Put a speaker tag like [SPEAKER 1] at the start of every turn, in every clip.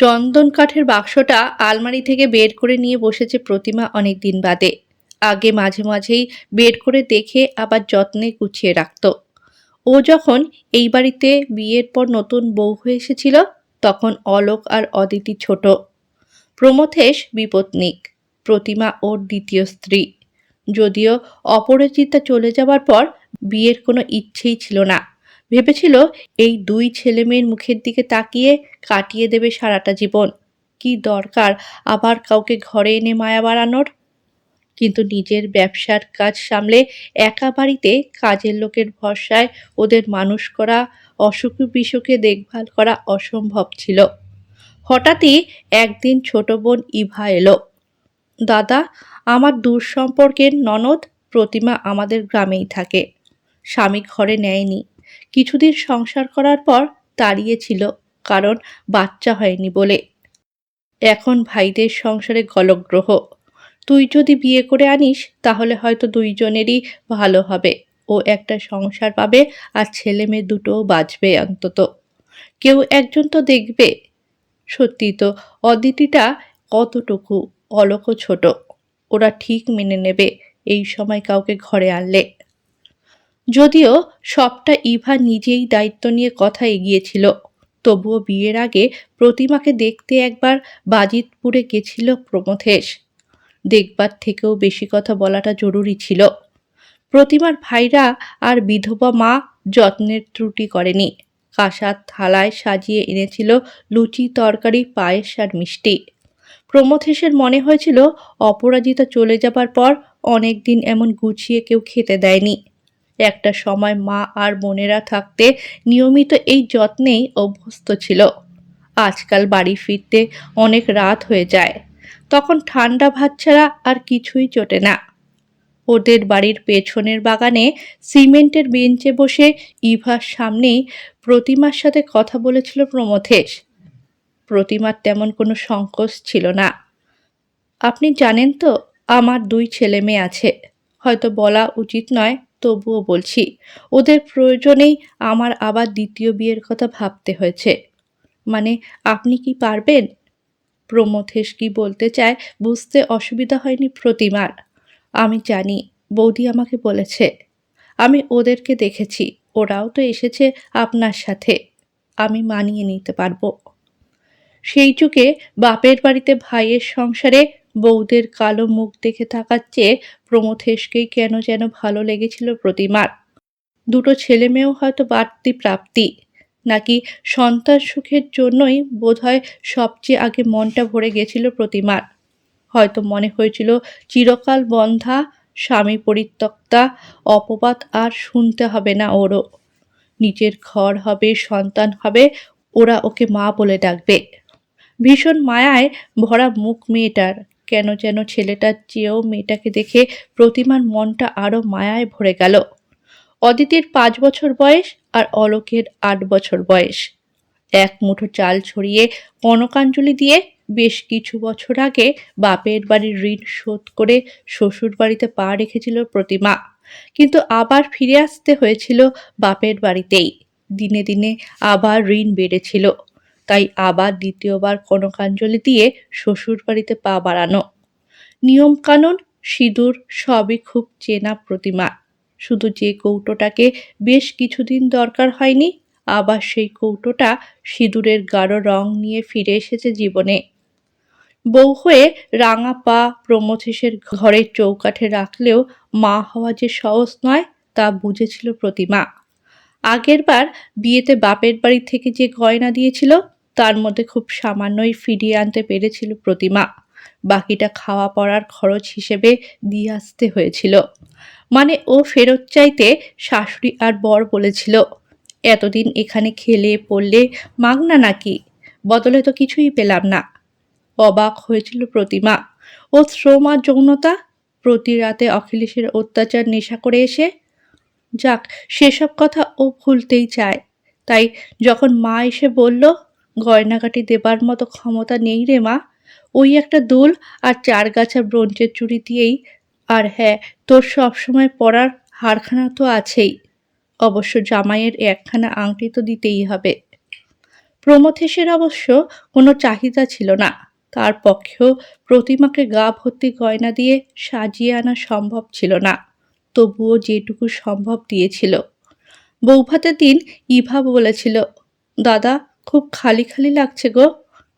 [SPEAKER 1] চন্দন কাঠের বাক্সটা আলমারি থেকে বের করে নিয়ে বসেছে প্রতিমা অনেক দিন বাদে। আগে মাঝে মাঝেই বের করে দেখে আবার যত্নে গুছিয়ে রাখত। ও যখন এই বাড়িতে বিয়ের পর নতুন বউ হয়ে এসেছিল, তখন অলোক আর অদিতি ছোট। প্রমথেশ বিপত্নিক, প্রতিমা ওর দ্বিতীয় স্ত্রী। যদিও অপরাজিতা চলে যাবার পর বিয়ের কোনো ইচ্ছেই ছিল না। ভেবেছিল এই দুই ছেলে মেয়ের মুখের দিকে তাকিয়ে কাটিয়ে দেবে সারাটা জীবন। কি দরকার আবার কাউকে ঘরে এনে মায়া বাড়ানোর? কিন্তু নিজের ব্যবসার কাজ সামলে একা বাড়িতে কাজের লোকের ভরসায় ওদের মানুষ করা, অসুখ বিসুখে দেখভাল করা অসম্ভব ছিল। হঠাৎই একদিন ছোট বোন ইভা এলো। দাদা, আমার দূর সম্পর্কের ননদ প্রতিমা আমাদের গ্রামেই থাকে। স্বামী ঘরে নেয়নি। কিছুদিন সংসার করার পর তাড়িয়েছিল কারণ বাচ্চা হয়নি বলে। এখন ভাইদের সংসারে গলগ্রহ। তুই যদি বিয়ে করে আনিস, তাহলে হয়তো দুইজনেরই ভালো হবে। ও একটা সংসার পাবে আর ছেলে মেয়ে দুটোও বাঁচবে অন্তত। কেউ একজন তো দেখবে। সত্যি তো, অদিতিটা কতটুকু অলক ছোট। ওরা ঠিক মেনে নেবে এই সময় কাউকে ঘরে আনলে। যদিও সবটা ইভা নিজেই দায়িত্ব নিয়ে কথা এগিয়েছিল, তবুও বিয়ের আগে প্রতিমাকে দেখতে একবার বাজিতপুরে গেছিল প্রমথেশ। দেখবার থেকেও বেশি কথা বলাটা জরুরি ছিল। প্রতিমার ভাইরা আর বিধবা মা যত্নের ত্রুটি করেনি। কাঁসার থালায় সাজিয়ে এনেছিল লুচি, তরকারি, পায়েস আর মিষ্টি। প্রমথেশের মনে হয়েছিল, অপরাজিতা চলে যাবার পর অনেক দিন এমন গুছিয়ে কেউ খেতে দেয়নি। একটা সময় মা আর বোনেরা থাকতে নিয়মিত এই যত্নেই অভ্যস্ত ছিল। আজকাল বাড়ি ফিরতে অনেক রাত হয়ে যায়। তখন ঠান্ডা ভাত ছাড়া আর কিছুই চটে না। ওদের বাড়ির পেছনের বাগানে সিমেন্টের বেঞ্চে বসে ইভার সামনেই প্রতিমার সাথে কথা বলেছিল প্রমথেশ। প্রতিমার তেমন কোনো সংকোচ ছিল না। আপনি জানেন তো, আমার দুই ছেলে মেয়ে আছে। হয়তো বলা উচিত নয় তবুও বলছি, ওদের প্রয়োজনেই আমার আবার দ্বিতীয় বিয়ের কথা ভাবতে হয়েছে। মানে আপনি কি পারবেন? প্রমথেশ কি বলতে চায় বুঝতে অসুবিধা হয়নি প্রতিমার। আমি জানি, বৌদি আমাকে বলেছে। আমি ওদেরকে দেখেছি, ওরাও তো এসেছে আপনার সাথে। আমি মানিয়ে নিতে পারব। সেই যুগে বাপের বাড়িতে ভাইয়ের সংসারে বউদের কালো মুখ দেখে চেয়ে প্রমথেশকেই কেন যেন ভালো লেগেছিল প্রতিমার। দুটো ছেলে মেয়েও হয়তো বাড়তি প্রাপ্তি। নাকি সন্তান সুখের জন্যই বোধহয় সবচেয়ে আগে মনটা ভরে গেছিল প্রতিমার। হয়তো মনে হয়েছিল চিরকাল বন্ধা, স্বামী পরিত্যক্তা, অপবাদ আর শুনতে হবে না ওরও। নিজের ঘর হবে, সন্তান হবে, ওরা ওকে মা বলে ডাকবে। ভীষণ মায়ায় ভরা মুখ মেয়েটার। কেন যেন ছেলেটার চেয়েও মেয়েটাকে দেখে প্রতিমার মনটা আরও মায়ায় ভরে গেল। অদিতির পাঁচ বছর বয়স আর অলোকের আট বছর বয়স। এক মুঠো চাল ছড়িয়ে কনকাঞ্জলি দিয়ে বেশ কিছু বছর আগে বাপের বাড়ির ঋণ শোধ করে শ্বশুর বাড়িতে পা রেখেছিল প্রতিমা। কিন্তু আবার ফিরে আসতে হয়েছিল বাপের বাড়িতেই। দিনে দিনে আবার ঋণ বেড়েছিল। তাই আবার দ্বিতীয়বার কনকাঞ্জলি দিয়ে শ্বশুর বাড়িতে পা বাড়ানো। নিয়মকানুন, সিঁদুর সবই খুব চেনা প্রতিমা। শুধু যে কৌটোটাকে বেশ কিছুদিন দরকার হয়নি, আবার সেই কৌটোটা সিঁদুরের গাঢ় রং নিয়ে ফিরে এসেছে জীবনে। বউ হয়ে রাঙা পা প্রমথেশের ঘরের চৌকাঠে রাখলেও মা হওয়া যে সহজ নয়, তা বুঝেছিল প্রতিমা। আগেরবার বিয়েতে বাপের বাড়ি থেকে যে গয়না দিয়েছিল তার মধ্যে খুব সামান্যই ফিরিয়ে আনতে পেরেছিল প্রতিমা। বাকিটা খাওয়া পড়ার খরচ হিসেবে দিয়ে আসতে হয়েছিল। মানে ও ফেরত চাইতে শাশুড়ি আর বর বলেছিল, এতদিন এখানে খেলে, পড়লে মাগনা নাকি? বদলে তো কিছুই পেলাম না। অবাক হয়েছিল প্রতিমা। ও শ্রম আর যৌনতা? প্রতি রাতে অখিলেশের অত্যাচার নেশা করে এসে? যাক, সেসব কথা ও ভুলতেই চায়। তাই যখন মা এসে বলল গয়নাগাটি দেবার মতো ক্ষমতা নেই রে মা। ওই একটা দুল আর চার গাছা ব্রোঞ্চের চুড়ি দিয়েই। আর হ্যাঁ তোর সবসময় পরার হারখানা তো আছেই। অবশ্য জামাইয়ের একখানা আংটি তো দিতেই হবে। প্রমথেশের অবশ্য কোনো চাহিদা ছিল না। তার পক্ষেও প্রতিমাকে গা ভর্তি গয়না দিয়ে সাজিয়ে আনা সম্ভব ছিল না। তবুও যেটুকু সম্ভব দিয়েছিল। বৌভাতের দিন ইভা বলেছিল, দাদা খুব খালি খালি লাগছে গো।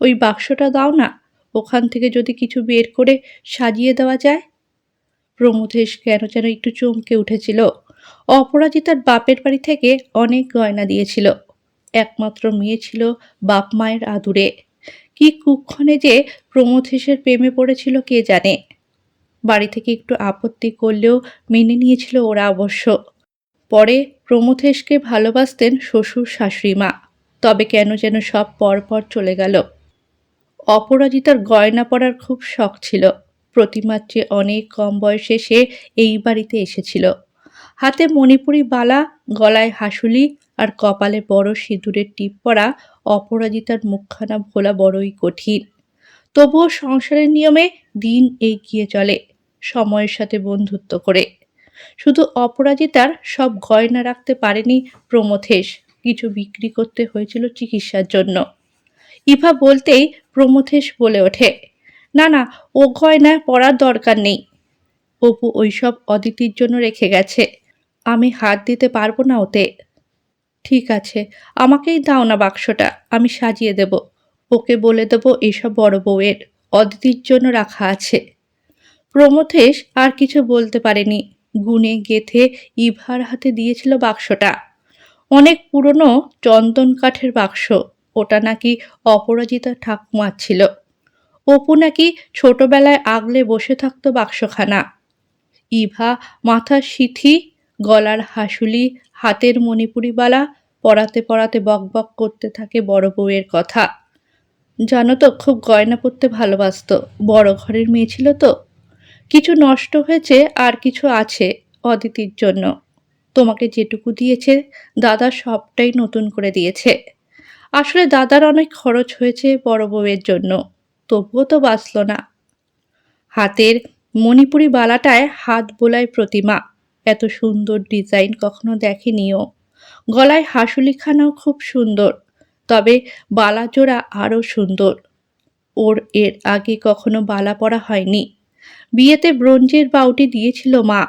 [SPEAKER 1] ওই বাক্সটা দাও না, ওখান থেকে যদি কিছু বের করে সাজিয়ে দেওয়া যায়। প্রমথেশ কেন যেন একটু চমকে উঠেছিল। অপরাজিতার বাপের বাড়ি থেকে অনেক গয়না দিয়েছিল। একমাত্র মেয়ে ছিল বাপ মায়ের আদুরে। কি কুক্ষণে যে প্রমথেশের প্রেমে পড়েছিল কে জানে। বাড়ি থেকে একটু আপত্তি করলেও মেনে নিয়েছিল ওরা অবশ্য। পরে প্রমথেশকে ভালোবাসতেন শ্বশুর শাশুড়ি মা। তবে কেন যেন সব পরপর চলে গেল। অপরাজিতার গয়না পরার খুব শখ ছিল। প্রতিমার চেয়ে অনেক কম বয়সে সে এই বাড়িতে এসেছিল। হাতে মণিপুরি বালা, গলায় হাসুলি আর কপালে বড় সিঁদুরের টিপ পরা অপরাজিতার মুখখানা ভোলা বড়ই কঠিন। তবুও সংসারের নিয়মে দিন এগিয়ে চলে সময়ের সাথে বন্ধুত্ব করে। শুধু অপরাজিতার সব গয়না রাখতে পারেনি প্রমথেশ। কিছু বিক্রি করতে হয়েছিল চিকিৎসার জন্য। ইভা বলতেই প্রমথেশ বলে ওঠে, না না, ও গয়না পরার দরকার নেই। অপু ওইসব অদিতির জন্য রেখে গেছে, আমি হাত দিতে পারব না ওতে। ঠিক আছে, আমাকেই দাও না বাক্সটা, আমি সাজিয়ে দেব। ওকে বলে দেবো এসব বড় বউয়ের, অদিতির জন্য রাখা আছে। প্রমথেশ আর কিছু বলতে পারেনি। গুনে গেথে ইভার হাতে দিয়েছিল বাক্সটা। অনেক পুরনো চন্দন কাঠের বাক্স। ওটা নাকি অপরাজিতা ঠাকুমার ছিল। অপু নাকি ছোটবেলায় আগলে বসে থাকতো বাক্সখানা। ইভা, মাথার সিথি, গলার হাসুলি, হাতের মণিপুরি বালা পড়াতে পড়াতে বকবক করতে থাকে বড় বউয়ের কথা। জানো তো, খুব গয়না পরতে ভালোবাসত। বড় ঘরের মেয়ে ছিল তো। কিছু নষ্ট হয়েছে আর কিছু আছে অদিতির জন্য। তোমাকে যেটুকু দিয়েছে, দাদা সবটাই নতুন করে দিয়েছে। আসলে দাদার অনেক খরচ হয়েছে বড় বউয়ের জন্য, তবুও তো বাঁচল না। হাতের মণিপুরি বালাটায় হাত বোলায় প্রতিমা, এত সুন্দর ডিজাইন কখনো দেখেনিও। গলায় হাসুলিখানাও খুব সুন্দর, তবে বালা জোড়া আরও সুন্দর। ওর এর আগে কখনো বালা পরা হয়নি। বিয়েতে ব্রোঞ্জের বাউটি দিয়েছিল মা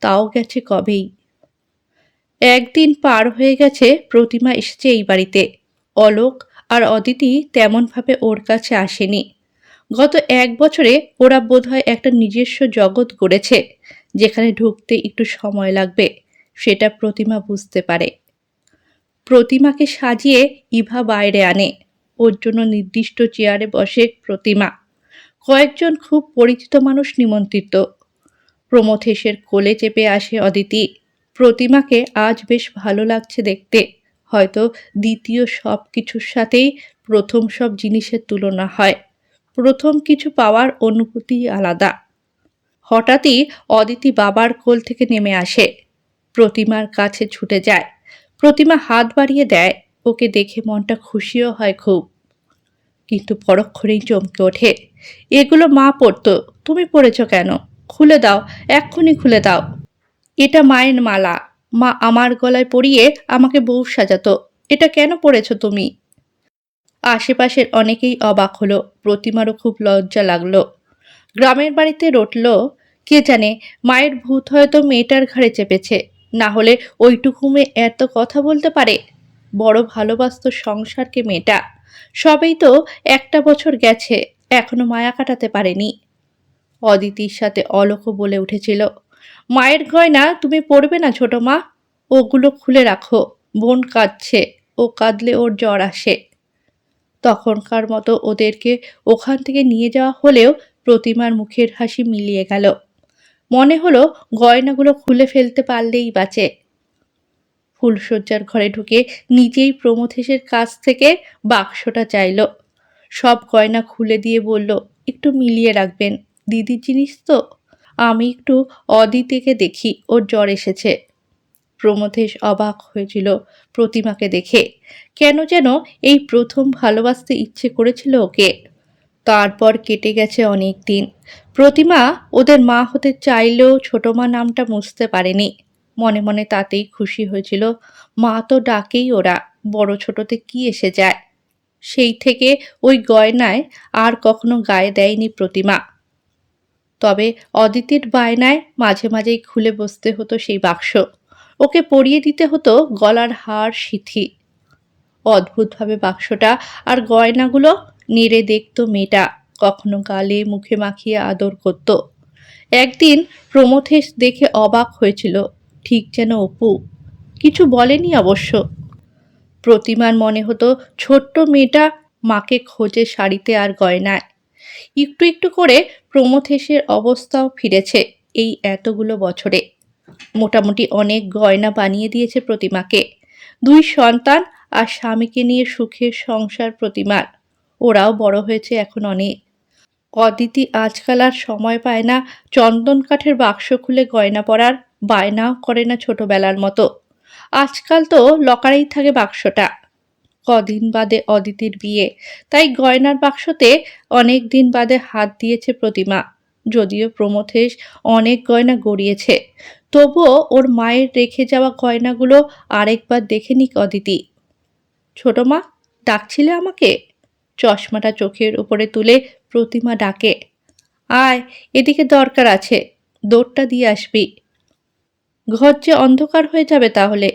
[SPEAKER 1] তাও গেছে কবেই। একদিন পার হয়ে গেছে, প্রতিমা এসেছে এই বাড়িতে। অলোক আর অদিতি তেমনভাবে ওর কাছে আসেনি। গত এক বছরে ওরা বোধহয় একটা নিজস্ব জগৎ গড়েছে, যেখানে ঢুকতে একটু সময় লাগবে, সেটা প্রতিমা বুঝতে পারে। প্রতিমাকে সাজিয়ে ইভা বাইরে আনে, ওর জন্য নির্দিষ্ট চেয়ারে বসে প্রতিমা। কয়েকজন খুব পরিচিত মানুষ নিমন্ত্রিত। প্রমথেশের কোলে চেপে আসে অদিতি। প্রতিমাকে আজ বেশ ভালো লাগছে দেখতে। হয়তো দ্বিতীয় সব কিছুর সাথেই প্রথম সব জিনিসের তুলনা হয়। প্রথম কিছু পাওয়ার অনুভূতি আলাদা। হঠাৎই অদিতি বাবার কোল থেকে নেমে আসে। প্রতিমার কাছে ছুটে যায়। প্রতিমা হাত বাড়িয়ে দেয়। ওকে দেখে মনটা খুশিও হয় খুব। কিন্তু পরক্ষণেই চমকে ওঠে। এগুলো মা পড়তো তুমি পড়েছ কেন? খুলে দাও, এক্ষুনি খুলে দাও। এটা মায়ের মালা। মা আমার গলায় পরিয়ে আমাকে বউ সাজাতো। এটা কেন পড়েছ তুমি? আশেপাশের অনেকেই অবাক হলো, প্রতিমারও খুব লজ্জা লাগল। গ্রামের বাড়িতে রটল, কে জানে, মায়ের ভূত হয়তো মেয়েটার ঘাড়ে চেপেছে। না হলে ওইটুকু মেয়ে এত কথা বলতে পারে? বড় ভালোবাসত সংসারকে মেয়েটা। সবেই তো একটা বছর গেছে, এখনও মায়া কাটাতে পারেনি। অদিতির সাথে অলোকও বলে উঠেছিল, মায়ের গয়না তুমি পড়বে না ছোট মা। ওগুলো খুলে রাখো, বোন কাঁদছে, ও কাঁদলে ওর জ্বর আসে। তখনকার মতো ওদেরকে ওখান থেকে নিয়ে যাওয়া হলেও প্রতিমার মুখের হাসি মিলিয়ে গেল। মনে হলো গয়নাগুলো খুলে ফেলতে পারলেই বাঁচে। ফুলশয্যার ঘরে ঢুকে নিজেই প্রমথেশের কাছ থেকে বাক্সটা চাইল। সব গয়না খুলে দিয়ে বলল, একটু মিলিয়ে রাখবেন। দিদির জিনিস তো? আমি একটু অদিতিকে দেখি, ওর জ্বর এসেছে। প্রমথেশ অবাক হয়েছিল প্রতিমাকে দেখে। কেন যেন এই প্রথম ভালোবাসতে ইচ্ছে করেছিল ওকে। তারপর কেটে গেছে অনেক দিন। প্রতিমা ওদের মা হতে চাইলেও ছোট মা নামটা মুছতে পারেনি। মনে মনে তাতেই খুশি হয়েছিল। মা তো ডাকেই ওরা, বড় ছোটতে কি এসে যায়? সেই থেকে ওই গয়নায় আর কখনো গায়ে দেয়নি প্রতিমা। তবে অদিতির বায়নায় মাঝে মাঝেই খুলে বসতে হতো সেই বাক্স। ওকে পরিয়ে দিতে হতো গলার হার সিথি। অদ্ভুতভাবে বাক্সটা আর গয়নাগুলো নেড়ে দেখতো মেয়েটা, কখনো গালে মুখে মাখিয়ে আদর করত। একদিন প্রমথেশ দেখে অবাক হয়েছিল, ঠিক যেন অপু। কিছু বলেনি অবশ্য। প্রতিমার মনে হতো ছোট্ট মেয়েটা মাকে খোঁজে শাড়িতে আর গয়নায়। একটু একটু করে প্রমথেশের অবস্থাও ফিরেছে এই এতগুলো বছরে। মোটামুটি অনেক গয়না বানিয়ে দিয়েছে প্রতিমাকে। দুই সন্তান আর স্বামীকে নিয়ে সুখের সংসার প্রতিমার। ওরাও বড় হয়েছে এখন অনেক। অদিতি আজকাল আর সময় পায় না চন্দন কাঠের বাক্স খুলে গয়না পরার, বায়নাও করে না ছোটবেলার মতো। আজকাল তো লকারেই থাকে বাক্সটা। কদিন বাদে অদিতির বিয়ে। তাই গয়নার বাক্সতে অনেক দিন বাদে হাত দিয়েছে প্রতিমা। যদিও প্রমথেশ অনেক গয়না গড়িয়েছে। তবুও ওর মায়ের রেখে যাওয়া গয়নাগুলো আরেকবার দেখে নিক অদিতি। ছোট মা, ডাকছিলে আমাকে? চশমাটা চোখের উপরে তুলে প্রতিমা ডাকে। আয়, এদিকে দরকার আছে দৌড়টা দিয়ে আসবি। ঘর যে অন্ধকার হয়ে যাবে তাহলে।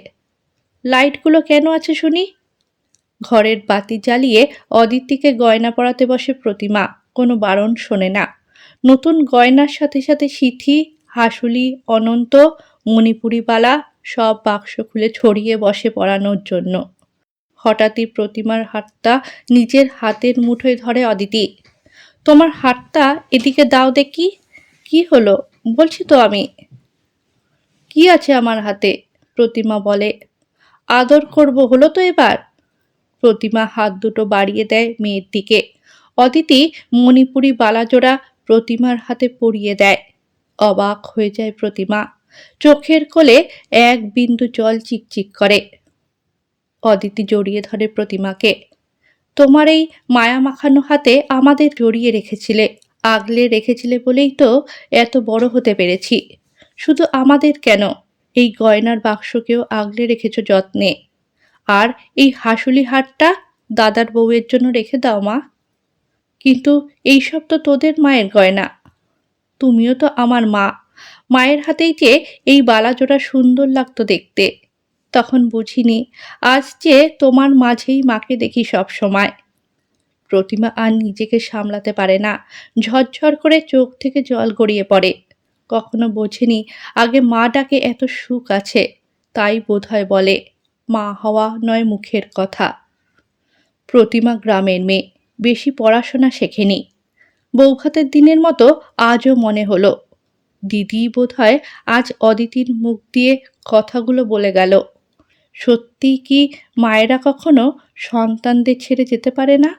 [SPEAKER 1] লাইটগুলো কেন আছে শুনি? ঘরের বাতি জ্বালিয়ে অদিতিকে গয়না পরাতে বসে প্রতিমা, কোনো বারণ শোনে না। নতুন গয়নার সাথে সাথে সিথি, হাসুলি, অনন্ত, মণিপুরিবালা সব বাক্স খুলে ছড়িয়ে বসে পরানোর জন্য। হঠাৎই প্রতিমার হাতটা নিজের হাতের মুঠোয় ধরে অদিতি, তোমার হাতটা এদিকে দাও দেখি, কি হলো? বলছি তো আমি। কি আছে আমার হাতে? প্রতিমা বলে, আদর করব হলো তো এবার? প্রতিমা হাত দুটো বাড়িয়ে দেয় মেয়ের দিকে। অদিতি মণিপুরি বালাজোড়া প্রতিমার হাতে পরিয়ে দেয়। অবাক হয়ে যায় প্রতিমা। চোখের কোলে এক বিন্দু জল চিকচিক করে। অদিতি জড়িয়ে ধরে প্রতিমাকে। তোমার এই মায়া মাখানো হাতে আমাদের জড়িয়ে রেখেছিলে, আগলে রেখেছিলে বলেই তো এত বড় হতে পেরেছি। শুধু আমাদের কেন? এই গয়নার বাক্সকেও আগলে রেখেছ যত্নে। আর এই হাসুলি হাটটা দাদার বউয়ের জন্য রেখে দাও, মা। কিন্তু এইসব তো তোদের মায়ের গয়না। তুমিও তো আমার মা। মায়ের হাতেই যে এই বালাজোড়া সুন্দর লাগতো দেখতে, তখন বুঝিনি আজ যে তোমার মাঝেই মাকে দেখি সব সময়। প্রতিমা আর নিজেকে সামলাতে পারে না, ঝরঝর করে চোখ থেকে জল গড়িয়ে পড়ে। কখনো বোঝেনি আগে মা ডাকে এত সুখ আছে, তাই বোধহয় বলে মা হওয়া নয় মুখের কথা। প্রতিমা গ্রামের মেয়ে, বেশি পড়াশোনা শেখেনি। বৌভাতের দিনের মতো আজও মনে হলো, দিদি বোধহয় আজ অদিতির মুখ দিয়ে কথাগুলো বলে গেল, সত্যি কি মায়েরা কখনো সন্তানদের ছেড়ে যেতে পারে না?